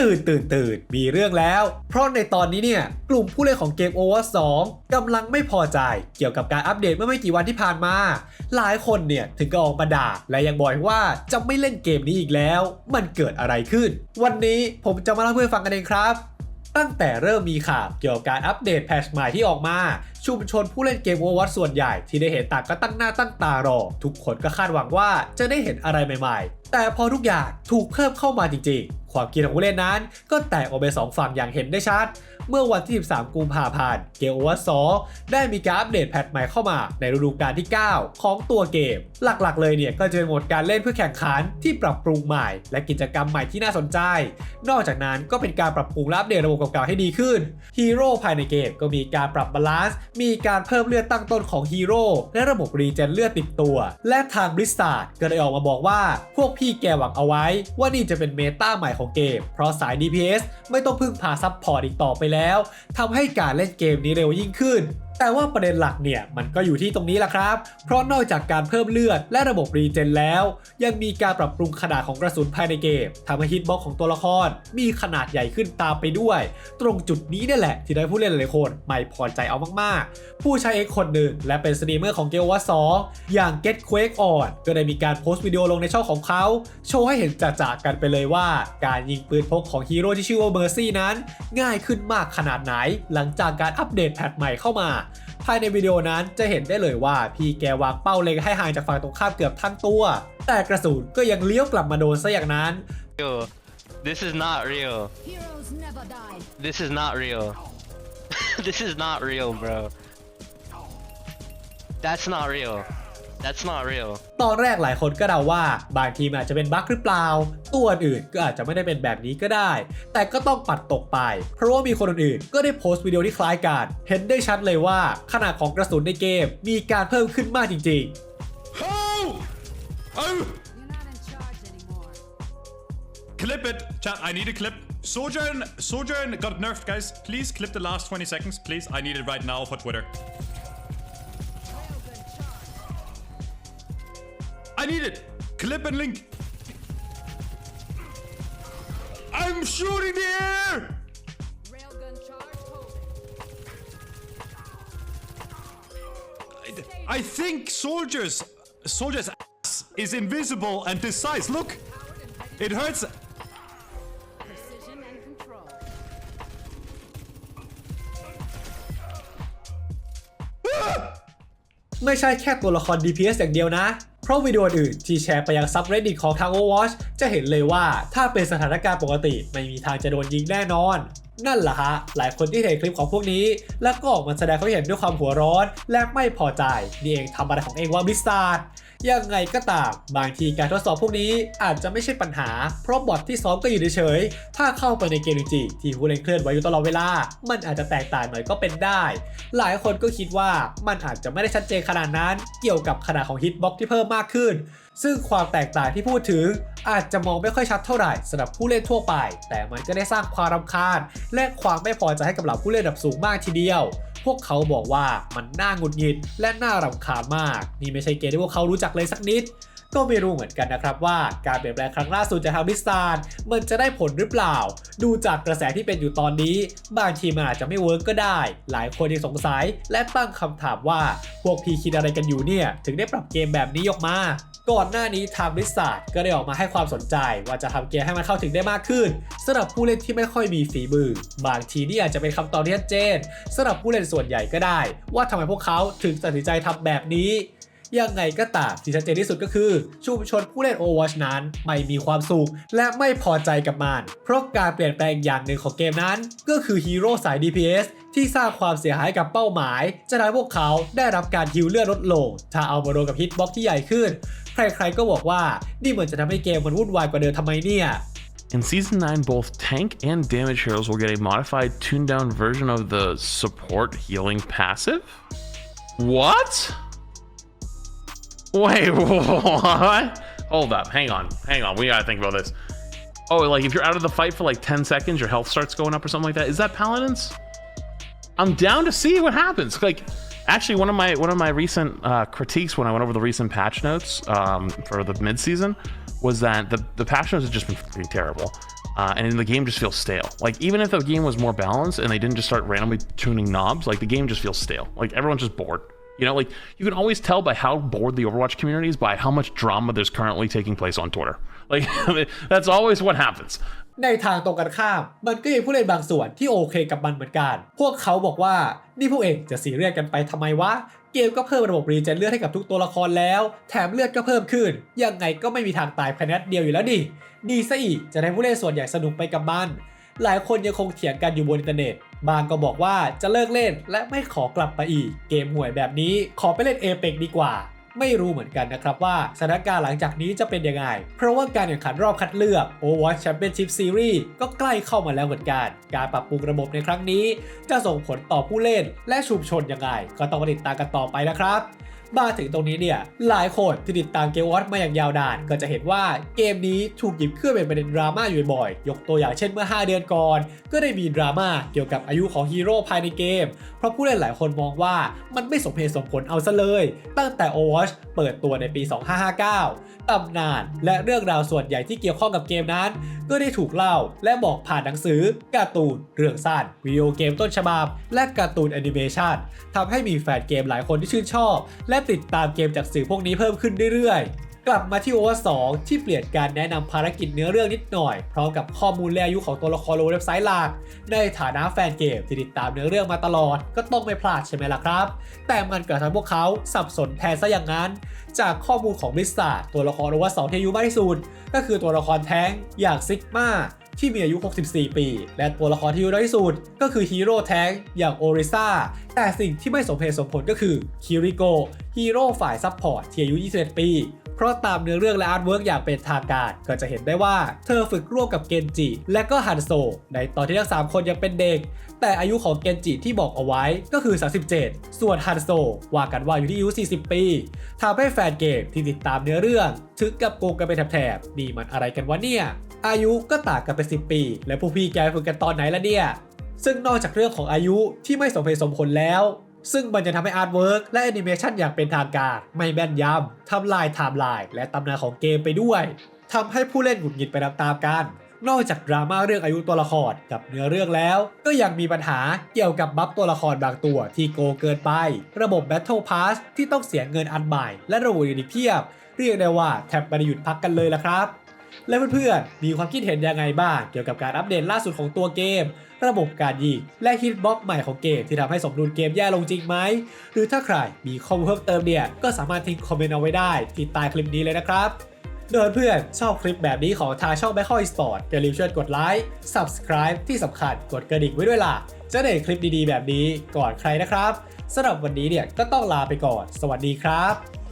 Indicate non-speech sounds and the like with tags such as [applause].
ตื่นตื่นตื่นมีเรื่องแล้ว เพราะในตอนนี้เนี่ย กลุ่มผู้เล่นของเกม Over 2กำลังไม่พอใจเกี่ยวกับการอัปเดตเมื่อไม่กี่วันที่ผ่านมา หลายคนเนี่ยถึงก็ออกมาด่า และยังบอกว่าจะไม่เล่นเกมนี้อีกแล้ว มันเกิดอะไรขึ้น วันนี้ผมจะมาเล่าเพื่อฟังกันเองครับตั้งแต่เริ่มมีข่าวเกี่ยวกับการอัปเดตแพทช์ใหม่ที่ออกมา ชุมชนผู้เล่นเกม Overwatch ส่วนใหญ่ที่ได้เห็นต่างก็ตั้งหน้าตั้งตารอ ทุกคนก็คาดหวังว่าจะได้เห็นอะไรใหม่ ๆ แต่พอทุกอย่างถูกเพิ่มเข้ามาจริงๆ ความคิดของผู้เล่นนั้น ก็แตกออกเป็นสองฝั่งอย่างเห็นได้ชัด เมื่อวันที่ 13 กุมภาพันธ์ เกม Overwatch 2ได้มีการอัปเดตแพทใหม่เข้ามาในฤดูกาลที่ 9 ของตัวเกม หลักๆ เลยเนี่ยก็จะเป็นโหมดการเล่นเพื่อแข่งขันที่ปรับปรุงใหม่ และกิจกรรมใหม่ที่น่าสนใจ นอกจากนั้นก็เป็นการปรับปรุงและอัปเดตระบบเก่าๆให้ดีขึ้นฮีโร่ภายในเกมก็มีการปรับบาลานซ์มีการเพิ่มเลือดตั้งต้นของฮีโร่และระบบรีเจนเลือดติดตัว และทางบริษัทก็ได้ออกมาบอกว่าพวกพี่แกหวังเอาไว้ ว่านี่จะเป็นเมตาใหม่ของเกม เพราะสาย DPS ไม่ต้องพึ่งพาซับพอร์ตอีกต่อไปแล้วทำให้การเล่นเกมนี้เร็วยิ่งขึ้น แต่ว่าประเด็นหลักเนี่ยมันก็อยู่ที่ตรงนี้แหละครับ เพราะนอกจากการเพิ่มเลือดและระบบรีเจนแล้ว ยังมีการปรับปรุงขนาดของกระสุนภายในเกมทำให้ฮิตบ็อกของตัวละคร มีขนาดใหญ่ขึ้นตามไปด้วย ตรงจุดนี้นี่แหละ ที่ได้ผู้เล่นหลายคนไม่พอใจเอามากๆ ผู้ใช้เอกคนหนึ่งและเป็นสตรีมเมอร์ของเกมวัส2อย่าง Get Quake On ก็ได้มีการโพสต์วิดีโอลงในช่องของเขา โชว์ให้เห็นจ่าๆกันไปเลยว่า การยิงปืนพกของฮีโร่ที่ชื่อว่าเมอร์ซี่นั้น ง่ายขึ้นมากขนาดไหน หลังจากการอัปเดตแพทใหม่เข้ามา ภายในวิดีโอนั้นจะเห็นได้เลยว่าพี่แกวางเป้าเล็งให้ห่างจากฝั่งตรงข้ามเกือบทั้งตัว แต่กระสุนก็ยังเลี้ยวกลับมาโดนซะอย่างนั้น Yo, this is not real. Heroes never die. This is not real. this is not real, bro. That's not real. That's not real. ตอนแรกหลายคนก็เดาว่าบางทีมนอาจจะเป็นบั๊กหรือเปล่า ตัวอื่นก็อาจจะไม่ได้เป็นแบบนี้ก็ได้ แต่ก็ต้องปัดตกไป เพราะว่ามีคนอื่นๆก็ได้โพสต์วิดีโอที่คล้ายกัน เห็นได้ชัดเลยว่าขนาดของกระสุนในเกมมีการเพิ่มขึ้นมากจริง ๆ Oh! Oh! You're not in charge anymore. Clip it. Chat, I need a clip. Sojourn, Sojourn got nerfed, guys. Please clip the last 20 seconds. Please, I need it right now for Twitter. I need it. Clip and link. I'm shooting the air! Railgun charge holding. I think soldiers, soldiers ass is invisible and this size. Look, it hurts. Precision and control. [laughs] ไม่ใช่แค่ตัวละคร DPS อย่างเดียวนะ เพราะวิดีโออื่นที่แชร์ไปยังซับ reddit ของทาง Overwatch จะเห็นเลยว่าถ้าเป็นสถานการณ์ปกติไม่มีทางจะโดนยิงแน่นอน นั่นแหละฮะ หลายคนที่เห็นคลิปของพวกนี้ แล้วก็ออกมาแสดงเขามเห็นด้วยความหัวร้อน และไม่พอใจนี่เองทำอะไรของเองว่าบิสซาร์ ยังไงก็ตาม บางทีการทดสอบพวกนี้อาจจะไม่ใช่ปัญหา เพราะบอทที่ซ้อมก็อยู่เฉยๆ ถ้าเข้าไปในเกมจริงๆที่ผู้เล่นเคลื่อนไหวอยู่ตลอดเวลา มันอาจจะแตกต่างหน่อยก็เป็นได้ หลายคนก็คิดว่ามันอาจจะไม่ได้ชัดเจนขนาดนั้น เกี่ยวกับขนาดของฮิตบ็อกที่เพิ่มมากขึ้น ซึ่งความแตกต่างที่พูดถึงอาจจะมองไม่ค่อยชัดเท่าไหร่สำหรับผู้เล่นทั่วไป แต่มันก็ได้สร้างความรำคาญ และความไม่พอใจให้กับเหล่าผู้เล่นระดับสูงมากทีเดียว พวกเขาบอกว่ามันน่าหงุดหงิดและน่ารำคาญมาก นี่ไม่ใช่เกมที่พวกเขารู้จักเลยสักนิด ก็ไม่รู้เหมือนกันนะครับว่าการเปลี่ยนแปลงครั้งล่าสุดจากทางบิสซานมันจะได้ผลหรือเปล่า ดูจากกระแสที่เป็นอยู่ตอนนี้ บางทีมันอาจจะไม่เวิร์กก็ได้ หลายคนยังสงสัยและตั้งคำถามว่าพวกพีคิดอะไรกันอยู่เนี่ยถึงได้ปรับเกมแบบนี้ออกมา ก่อนหน้านี้ทางบริษัทก็ได้ออกมาให้ความสนใจ ว่าจะทำเกมให้มันเข้าถึงได้มากขึ้นสำหรับผู้เล่นที่ไม่ค่อยมีฝีมือ บางทีนี่อาจจะเป็นคำตอบที่ชัดเจนสำหรับผู้เล่นส่วนใหญ่ก็ได้ ว่าทำไมพวกเขาถึงตัดสินใจทำแบบนี้ ยังไงก็ตามที่ชัดเจนที่สุดก็คือ ชุมชนผู้เล่น Overwatch นั้น ไม่มีความสุขและไม่พอใจกับมัน เพราะการเปลี่ยนแปลงอย่างหนึ่งของเกมนั้น ก็คือฮีโร่สาย DPS ที่สร้างความเสียหายกับเป้าหมาย จะทำให้พวกเขาได้รับการฮิลเลือดลดลง ถ้าเอามาโดนกับฮิตบ็อกที่ใหญ่ขึ้น ใครๆก็บอกว่านี่เหมือนจะทำให้เกมมันวุ่นวายกว่าเดิมทำไมเนี่ย In Season 9, both tank and damage heroes will get a modified, tuned down version of the support healing passive? What? [laughs] Wait, what? Hold up, hang on, hang on, we gotta think about this. Oh, like if you're out of the fight for like 10 seconds, your health starts going up or something like that. Is that Paladins? I'm down to see what happens. Like, actually, one of my one of my recent uh, critiques when I went over the recent patch notes um, for the mid season was that the the patch notes have just been terrible. uh, and the game just feels stale. Like even if the game was more balanced and they didn't just start randomly tuning knobs, like the game just feels stale. Like everyone's just bored. You know, like you can always tell by how bored the Overwatch community is by how much drama there's currently taking place on Twitter. Like that's always what happens. ในทางตรงกันข้าม มันก็มีผู้เล่นบางส่วนที่โอเคกับมันเหมือนกัน พวกเขาบอกว่านี่พวกเองจะสีเรียสกันไปทำไมวะ เกมก็เพิ่มระบบรีเจนเลือดให้กับทุกตัวละครแล้ว แถมเลือดก็เพิ่มขึ้น ยังไงก็ไม่มีทางตายภายในเดียวอยู่แล้วดิ ดีซะอีกจะได้ผู้เล่นส่วนใหญ่สนุกไปกับมัน หลายคนยังคงเถียงกันอยู่บนอินเทอร์เน็ต บางก็บอกว่าจะเลิกเล่นและไม่ขอกลับไปอีก เกมห่วยแบบนี้ขอไปเล่นเอเปกดีกว่า ไม่รู้เหมือนกันนะครับว่าสถานการณ์หลังจากนี้จะเป็นยังไง เพราะว่าการแข่งขันรอบคัดเลือก Overwatch Championship Series ก็ใกล้เข้ามาแล้วเหมือนกัน การปรับปรุงระบบในครั้งนี้ จะส่งผลต่อผู้เล่นและชุมชนยังไง ก็ต้องติดตามกันต่อไปนะครับ มาถึงตรงนี้เนี่ยหลายคนที่ติดตามเกมวอตมาอย่างยาวนาน ก็จะเห็นว่าเกมนี้ถูกหยิบขึ้นเป็นประเด็นดราม่าอยู่บ่อย ยกตัวอย่างเช่นเมื่อ 5 เดือนก่อน ก็ได้มีดราม่าเกี่ยวกับอายุของฮีโร่ภายในเกม เพราะผู้เล่นหลายคนมองว่ามันไม่สมเหตุสมผลเอาซะเลย ตั้งแต่ Overwatch เปิดตัวในปี 2559 ตำนานและเรื่องราวส่วนใหญ่ที่เกี่ยวข้องกับเกมนั้น ก็ได้ถูกเล่าและบอกผ่านหนังสือ การ์ตูน เรื่องสั้นวิดีโอเกมต้นฉบับ และการ์ตูนแอนิเมชันทำให้มีแฟนเกมหลายคนที่ชื่นชอบ และติดตามเกมจากสื่อพวกนี้เพิ่มขึ้นเรื่อยๆ กลับมาที่โอเวอร์2ที่เปลี่ยนการแนะนำภารกิจเนื้อเรื่องนิดหน่อย พร้อมกับข้อมูลแลอายุของตัวละครลงเว็บไซต์หลัก ในฐานะแฟนเกมที่ติดตามเนื้อเรื่องมาตลอด ก็ต้องไม่พลาดใช่ไหมล่ะครับ แต่มันกระทำพวกเขาสับสนแทนซะอย่างนั้น จากข้อมูลของบริษัทตัวละครโอเวอร์2ที่อายุมากที่สุดก็คือตัวละครแท้งอย่างซิกมา ที่มีอายุ 64 ปี และตัวละครที่อายุน้อยที่สุดก็คือฮีโร่แท้งอย่างโอริซาแต่สิ่งที่ไม่สมเหตุสมผลก็คือคิริโกฮีโร่ฝ่ายซัพพอร์ตที่อายุ 21 ปีเพราะตามเนื้อเรื่องและอาร์ตเวิร์กอย่างเป็นทางการ ก็จะเห็นได้ว่าเธอฝึกร่วมกับเกนจิ และก็ฮันโซ ในตอนที่ทั้ง 3 คนยังเป็นเด็ก แต่อายุของเกนจิที่บอกเอาไว้ก็คือ 37 ส่วนฮันโซ ว่ากันว่าอยู่ที่อายุ 40 ปีทำให้แฟนเกมที่ติดตามเนื้อเรื่อง ถึงกับโกงกันเป็นแถบๆนี่มันอะไรกันวะเนี่ย อายุก็ต่างกันเป็น10 ปี และพวกพี่แกฝึกกันตอนไหนละเนี่ย ซึ่งนอกจากเรื่องของอายุที่ไม่สมเหตุสมผลแล้ว ซึ่งมันจะทำให้อาร์ตเวิร์กและแอนิเมชันอย่างเป็นทางการ ไม่แม่นยำทำลายไทม์ไลน์และตำนานของเกมไปด้วยทำให้ผู้เล่นหงุดหงิดไปตามๆกัน นอกจากดราม่าเรื่องอายุตัวละครกับเนื้อเรื่องแล้ว ก็ยังมีปัญหาเกี่ยวกับบัฟตัวละครบางตัวที่โกเกินไป ระบบ Battle Pass ที่ต้องเสียเงินอันใหม่ และระบบอื่นอีกเพียบ เรียกได้ว่าแทบไม่ได้หยุดพักกันเลยละครับ และเพื่อนๆมีความคิดเห็นยังไงบ้างเกี่ยวกับการอัปเดตล่าสุดของตัวเกม ระบบการยิงและฮิตบ็อกใหม่ของเกมที่ทำให้สมดุลเกมแย่ลงจริงไหม หรือถ้าใครมีข้อมูลเพิ่มเติมเนี่ยก็สามารถทิ้งคอมเมนต์เอาไว้ได้ที่ใต้คลิปนี้เลยนะครับโดยเพื่อนชอบคลิปแบบนี้ของทางช่อง b a c k อ Sport อย่าลืมช่วยกดไลค์ Subscribe ที่สำคัญกดกระดิ่งไว้ด้วยล่ะ จะได้คลิปดีๆแบบนี้ก่อนใครนะครับสำหรับวันนี้เนี่ยก็ต้องลาไปก่อน สวัสดีครับ